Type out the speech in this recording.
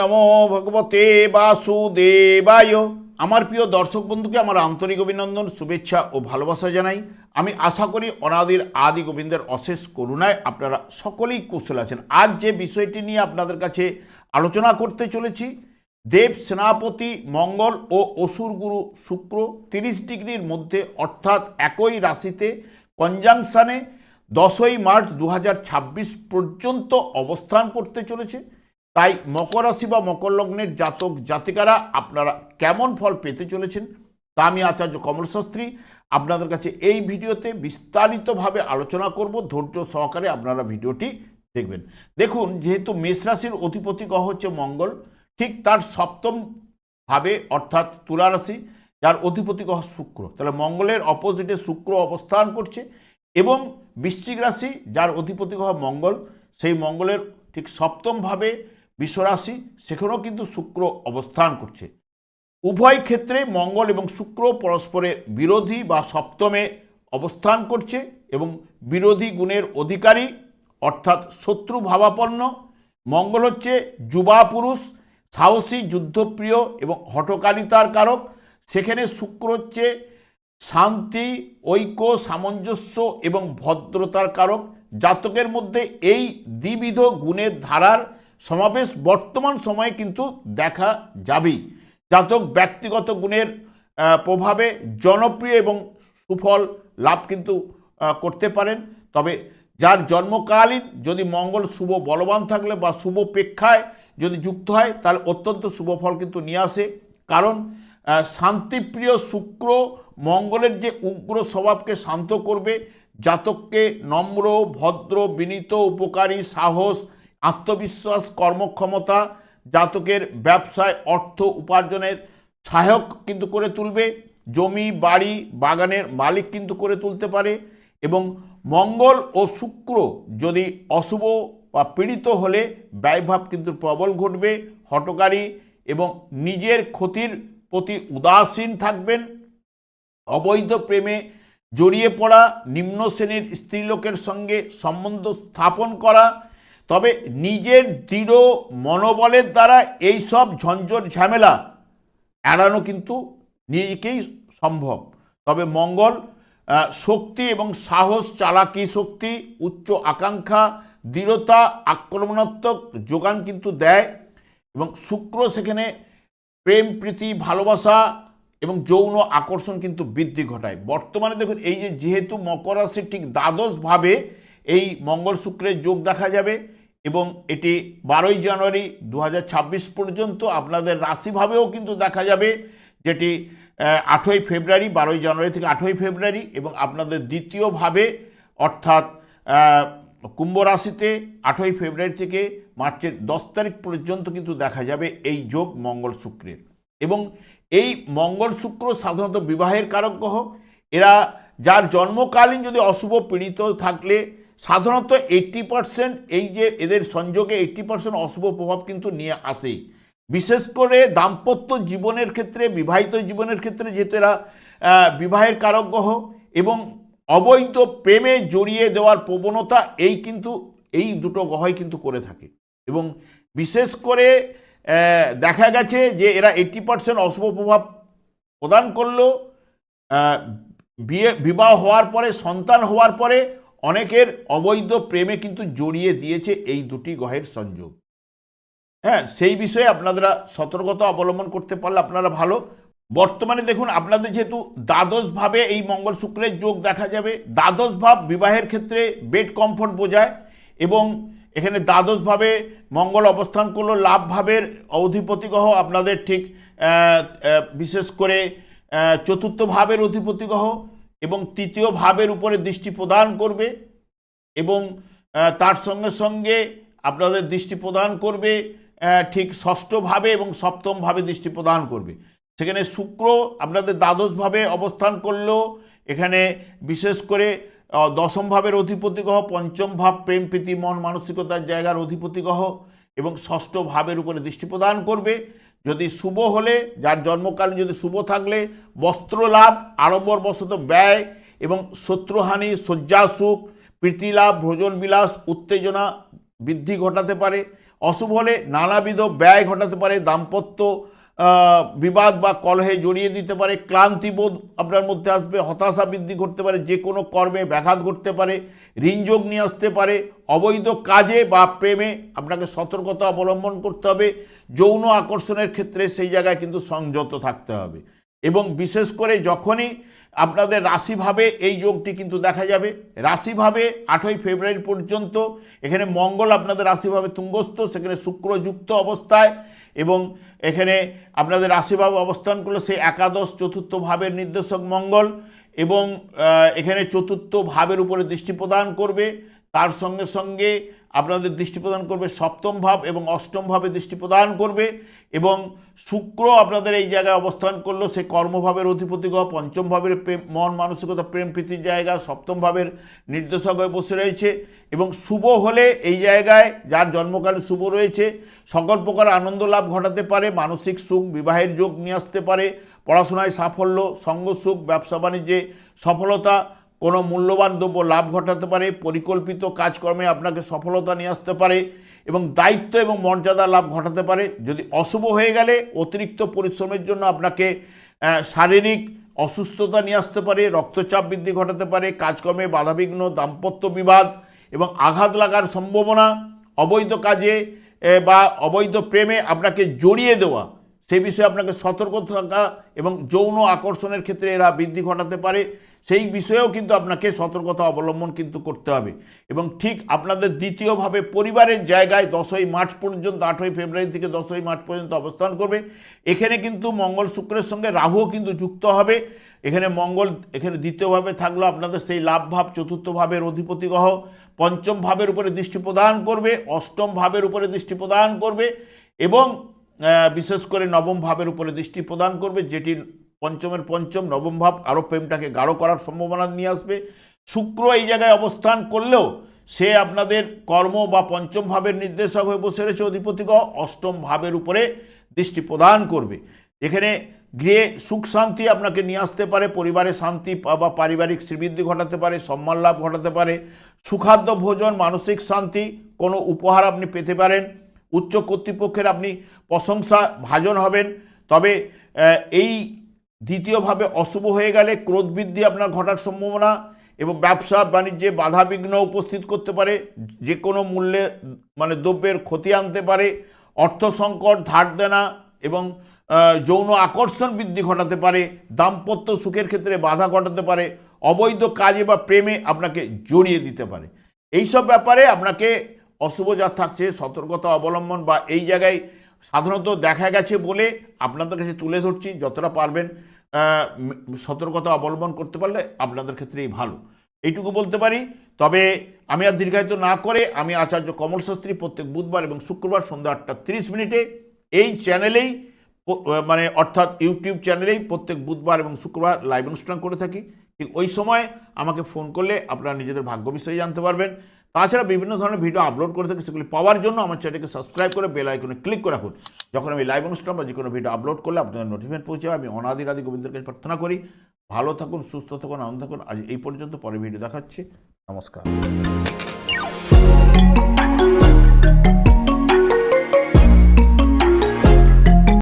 নমো ভগবতে বাসুদেবায়। আমার প্রিয় দর্শক বন্ধুকে আমার আন্তরিক অভিনন্দন, শুভেচ্ছা ও ভালোবাসা জানাই। আমি আশা করি অনাদির আদি গোবিন্দের অশেষ করুণায় আপনারা সকলেই কুশল আছেন। আজ যে বিষয়টি নিয়ে আপনাদের কাছে আলোচনা করতে চলেছি, দেব সেনাপতি মঙ্গল ও অসুর গুরু শুক্র তিরিশ ডিগ্রির মধ্যে, অর্থাৎ একই রাশিতে কনজাংশনে দশই মার্চ দু হাজার ছাব্বিশ পর্যন্ত অবস্থান করতে চলেছে। তাই মকর রাশি বা মকর লগ্নের জাতক জাতিকারা আপনারা কেমন ফল পেতে চলেছেন তা আমি আচার্য কমল শাস্ত্রী আপনাদের কাছে এই ভিডিওতে বিস্তারিতভাবে আলোচনা করব। ধৈর্য সহকারে আপনারা ভিডিওটি দেখবেন। দেখুন, যেহেতু মেষ রাশির অধিপতি গ্রহ হচ্ছে মঙ্গল, ঠিক তার সপ্তম ভাবে অর্থাৎ তুলা রাশি, যার অধিপতি গ্রহ শুক্র। তাহলে মঙ্গলের অপোজিটে শুক্র অবস্থান করছে এবং বৃশ্চিক রাশি, যার অধিপতি গ্রহ মঙ্গল, সেই মঙ্গলের ঠিক সপ্তমভাবে বিশ্বরাশি সেখানেও কিন্তু শুক্র অবস্থান করছে। উভয় ক্ষেত্রে মঙ্গল এবং শুক্র পরস্পরের বিরোধী বা সপ্তমে অবস্থান করছে এবং বিরোধী গুণের অধিকারী, অর্থাৎ শত্রু ভাবাপন্ন। মঙ্গল হচ্ছে যুবা পুরুষ, সাহসী, যুদ্ধপ্রিয় এবং হটকারিতার কারক। সেখানে শুক্র হচ্ছে শান্তি, ঐক্য, সামঞ্জস্য এবং ভদ্রতার কারক। জাতকের মধ্যে এই দ্বিবিধ গুণের ধারার সমাবেশ বর্তমান সময়ে কিন্তু দেখা যাবেই। জাতক ব্যক্তিগত গুণের প্রভাবে জনপ্রিয় এবং সুফল লাভ কিন্তু করতে পারেন। তবে যার জন্মকালীন যদি মঙ্গল শুভ বলবান থাকলে বা শুভ প্রেক্ষায় যদি যুক্ত হয় তাহলে অত্যন্ত শুভ ফল কিন্তু নিয়ে আসে। কারণ শান্তিপ্রিয় শুক্র মঙ্গলের যে উগ্র স্বভাবকে শান্ত করবে, জাতককে নম্র, ভদ্র, বিনীত, উপকারী, সাহস আত্মবিশ্বাস, কর্মক্ষমতা, জাতকের ব্যবসায় অর্থ উপার্জনের সহায়ক কিন্তু করে তুলবে, জমি, বাড়ি, বাগানের মালিক কিন্তু করে তুলতে পারে এবং মঙ্গল ও শুক্র যদি অশুভ বা পীড়িত হলে ব্যয়ভাব কিন্তু প্রবল ঘটবে হটকারী এবং নিজের ক্ষতির প্রতি উদাসীন থাকবেন। অবৈধ প্রেমে জড়িয়ে পড়া নিম্ন শ্রেণির স্ত্রীলোকের সঙ্গে সম্বন্ধ স্থাপন করা তবে নিজের দৃঢ় মনোবলের দ্বারা এই সব ঝঞ্ঝট ঝামেলা এড়ানো কিন্তু নিজেকেই সম্ভব। তবে মঙ্গল শক্তি এবং সাহস, চালাকি শক্তি, উচ্চ আকাঙ্ক্ষা, দৃঢ়তা, আক্রমণাত্মক যোগান কিন্তু দেয় এবং শুক্র সেখানে প্রেম, প্রীতি, ভালোবাসা এবং যৌন আকর্ষণ কিন্তু বৃদ্ধি ঘটায়। বর্তমানে দেখুন, এই যে যেহেতু মকর রাশির ঠিক দ্বাদশভাবে এই মঙ্গল শুক্রের যোগ দেখা যাবে এবং এটি বারোই জানুয়ারি দু হাজার ছাব্বিশ পর্যন্ত আপনাদের রাশিভাবেও কিন্তু দেখা যাবে, যেটি আঠই ফেব্রুয়ারি, বারোই জানুয়ারি থেকে আঠই ফেব্রুয়ারি এবং আপনাদের দ্বিতীয়ভাবে অর্থাৎ কুম্ভ রাশিতে আঠই ফেব্রুয়ারি থেকে মার্চের দশ তারিখ পর্যন্ত কিন্তু দেখা যাবে এই যোগ মঙ্গল শুক্রের। এবং এই মঙ্গল শুক্র সাধারণত বিবাহের কারক গ্রহ, এরা যার জন্মকালীন যদি অশুভ পীড়িত থাকলে সাধারণত এইট্টি পার্সেন্ট এই যে এদের সংযোগে এইট্টি পার্সেন্ট অশুভ প্রভাব কিন্তু নিয়ে আসেই বিশেষ করে দাম্পত্য জীবনের ক্ষেত্রে বিবাহিত জীবনের ক্ষেত্রে যেহেতু এরা বিবাহের কারক গ্রহ এবং অবৈধ প্রেমে জড়িয়ে দেওয়ার প্রবণতা এই কিন্তু এই দুটো গ্রহই কিন্তু করে থাকে। এবং বিশেষ করে দেখা গেছে যে এরা এইট্টি পার্সেন্ট অশুভ প্রভাব প্রদান করলেও আহ, বিয়ে বিবাহ হওয়ার পরে সন্তান হওয়ার পরে অনেকের অবৈধ প্রেমে কিন্তু জড়িয়ে দিয়েছে এই দুটি গ্রহের সংযোগ। হ্যাঁ সেই বিষয়ে আপনারা সতর্কতা অবলম্বন করতে পারলে আপনারা ভালো। বর্তমানে দেখুন, আপনাদের যেহেতু দ্বাদশ ভাবে এই মঙ্গল শুক্রের যোগ দেখা যাবে দ্বাদশ ভাব বিবাহের ক্ষেত্রে বেড কমফোর্ট বোঝায় এবং এখানে দ্বাদশ ভাবে মঙ্গল অবস্থান করল লাভ ভাবের অধিপতি গ্রহ আপনাদের ঠিক বিশেষ করে চতুর্থ ভাবের অধিপতি গ্রহ। এবং তৃতীয় ভাবের উপরে দৃষ্টি প্রদান করবে এবং তার সঙ্গে সঙ্গে আপনাদের দৃষ্টি প্রদান করবে ঠিক ষষ্ঠভাবে এবং সপ্তমভাবে দৃষ্টি প্রদান করবে। সেখানে শুক্র আপনাদের দ্বাদশভাবে অবস্থান করলেও এখানে বিশেষ করে দশম ভাবের অধিপতি গ্রহ পঞ্চম ভাব প্রেম, প্রীতি, মন, মানসিকতার জায়গার অধিপতি গ্রহ এবং ষষ্ঠ ভাবের উপরে দৃষ্টি প্রদান করবে। যদি শুভ হলে, যার জন্মকালীন যদি শুভ থাকলে বস্ত্র লাভ আড়ম্বর বশত ব্যয় এবং শত্রুহানি, শয্যাসুখ, প্রীতিলাভ ভোজন বিলাস উত্তেজনা বৃদ্ধি ঘটাতে পারে। অশুভ হলে নানাবিধ ব্যয় ঘটাতে পারে, দাম্পত্য বিবাদ বা কলহে জড়িয়ে দিতে পারে, ক্লান্তিবোধ আপনার মধ্যে আসবে, হতাশা বৃদ্ধি করতে পারে, যে কোনো কর্মে ব্যাঘাত ঘটতে পারে, ঋণযোগ নিয়ে আসতে পারে, অবৈধ কাজে বা প্রেমে আপনাকে সতর্কতা অবলম্বন করতে হবে, যৌন আকর্ষণের ক্ষেত্রে সেই জায়গায় কিন্তু সংযত থাকতে হবে। এবং বিশেষ করে যখনই আপনাদের রাশিভাবে এই যোগটি কিন্তু দেখা যাবে। রাশিভাবে আটই ফেব্রুয়ারি পর্যন্ত, এখানে মঙ্গল আপনাদের রাশিভাবে তুঙ্গস্থ, সেখানে শুক্র যুক্ত অবস্থায় এবং এখানে আপনাদের রাশিভাবে অবস্থান করলে সেই একাদশ, চতুর্থ ভাবের নির্দেশক মঙ্গল এবং এখানে চতুর্থ ভাবের উপরে দৃষ্টি প্রদান করবে। তার সঙ্গে সঙ্গে আপনাদের দৃষ্টি প্রদান করবে, সপ্তম ভাব এবং অষ্টম ভাবে দৃষ্টি প্রদান করবে এবং শুক্র আপনাদের এই জায়গায় অবস্থান করল, সে কর্মভাবের অধিপতি গ্রহ পঞ্চম ভাবের প্রেম, মন মানসিকতা, প্রেম প্রীতির জায়গা, সপ্তম ভাবের নির্দেশক হয়ে বসে রয়েছে এবং শুভ হলে এই জায়গায় যার জন্মকালে শুভ রয়েছে, সকল প্রকার আনন্দ লাভ ঘটাতে পারে, মানসিক সুখ, বিবাহের যোগ নিয়ে আসতে পারে, পড়াশোনায় সাফল্য, সঙ্গ সুখ, ব্যবসা বাণিজ্যে সফলতা কোনো মূল্যবান দ্রব্য লাভ ঘটাতে পারে, পরিকল্পিত কাজকর্মে আপনাকে সফলতা নিয়ে আসতে পারে এবং দায়িত্ব এবং মর্যাদা লাভ ঘটাতে পারে। যদি অশুভ হয়ে গেলে অতিরিক্ত পরিশ্রমের জন্য আপনাকে শারীরিক অসুস্থতা নিয়ে আসতে পারে, রক্তচাপ বৃদ্ধি ঘটাতে পারে, কাজকর্মে বাধাবিঘ্ন, দাম্পত্য বিবাদ এবং আঘাত লাগার সম্ভাবনা, অবৈধ কাজে বা অবৈধ প্রেমে আপনাকে জড়িয়ে দেওয়া, সে বিষয়ে আপনাকে সতর্ক থাকা এবং যৌন আকর্ষণের ক্ষেত্রে এরা বৃদ্ধি ঘটাতে পারে। সেই বিষয়েও কিন্তু আপনাকে সতর্কতা অবলম্বন কিন্তু করতে হবে। এবং ঠিক আপনাদের দ্বিতীয়ভাবে পরিবারের জায়গায় দশই মার্চ পর্যন্ত, আটই ফেব্রুয়ারি থেকে দশই মার্চ পর্যন্ত অবস্থান করবে। এখানে কিন্তু মঙ্গল শুক্রের সঙ্গে রাহুও কিন্তু যুক্ত হবে। এখানে মঙ্গল, এখানে দ্বিতীয়ভাবে থাকল আপনাদের সেই লাভ ভাব চতুর্থ ভাবের অধিপতি গ্রহ। পঞ্চম ভাবের উপরে দৃষ্টি প্রদান করবে অষ্টম ভাবের উপরে দৃষ্টি প্রদান করবে এবং বিশেষ করে নবম ভাবের উপরে দৃষ্টি প্রদান করবে, যেটি পঞ্চমের পঞ্চম, নবম ভাব, আরও প্রেমটাকে গাঢ় করার সম্ভাবনা নিয়ে আসবে। শুক্র এই জায়গায় অবস্থান করলেও সে আপনাদের কর্ম বা পঞ্চম ভাবের নির্দেশক হয়ে বসে রয়েছে অধিপতি গ্রহ অষ্টম ভাবের উপরে দৃষ্টি প্রদান করবে। এখানে গৃহে সুখ শান্তি আপনাকে নিয়ে আসতে পারে, পরিবারে শান্তি বা পারিবারিক শ্রীবৃদ্ধি ঘটাতে পারে, সম্মান লাভ ঘটাতে পারে, সুখাদ্য ভোজন, মানসিক শান্তি, কোনো উপহার আপনি পেতে পারেন, উচ্চ কর্তৃপক্ষের আপনি প্রশংসা ভাজন হবেন। তবে এই দ্বিতীয়ভাবে অশুভ হয়ে গেলে ক্রোধ বৃদ্ধি আপনার ঘটার সম্ভাবনা এবং ব্যবসা, বাণিজ্যে বাধা বিঘ্ন উপস্থিত করতে পারে, যে কোনো মূল্যে মানে দ্রব্যের ক্ষতি আনতে পারে, অর্থ সংকট, ধার দেনা এবং যৌন আকর্ষণ বৃদ্ধি ঘটাতে পারে, দাম্পত্য সুখের ক্ষেত্রে বাধা ঘটাতে পারে, অবৈধ কাজে বা প্রেমে আপনাকে জড়িয়ে দিতে পারে। এইসব ব্যাপারে আপনাকে অশুভ যা থাকছে, সতর্কতা অবলম্বন বা এই জায়গায় সাধারণত দেখা গেছে বলে আপনাদের কাছে তুলে ধরছি, যতটা পারবেন সতর্কতা অবলম্বন করতে পারলে আপনাদের ক্ষেত্রেই ভালো। এইটুকু বলতে পারি, তবে আমি আর দীর্ঘায়িত না করে আমি আচার্য কমল শাস্ত্রী প্রত্যেক বুধবার এবং শুক্রবার সন্ধ্যা আটটা তিরিশ মিনিটে এই চ্যানেলেই মানে অর্থাৎ ইউটিউব চ্যানেলেই প্রত্যেক বুধবার এবং শুক্রবার লাইভ অনুষ্ঠান করে থাকি। ঠিক ওই সময় আমাকে ফোন করলে আপনারা নিজেদের ভাগ্য বিষয়ে জানতে পারবেন। তাছাড়া বিভিন্ন ধরনের ভিডিও আপলোড করে থাকি সেগুলি পাওয়ার জন্য আমার চ্যানেলকে সাবস্ক্রাইব করে বেল আইকনে ক্লিক করে রাখুন। যখন আমি লাইভ অনুষ্ঠান বা যে কোনো ভিডিও আপলোড করলে আপনাদের নোটিফিকেশন পৌঁছে। আমি অনাদির আদি গোবিন্দের কাছে প্রার্থনা করি, ভালো থাকুন, সুস্থ থাকুন, আনন্দ থাকুন। আজ এই পর্যন্ত পরে ভিডিও দেখাচ্ছি। নমস্কার।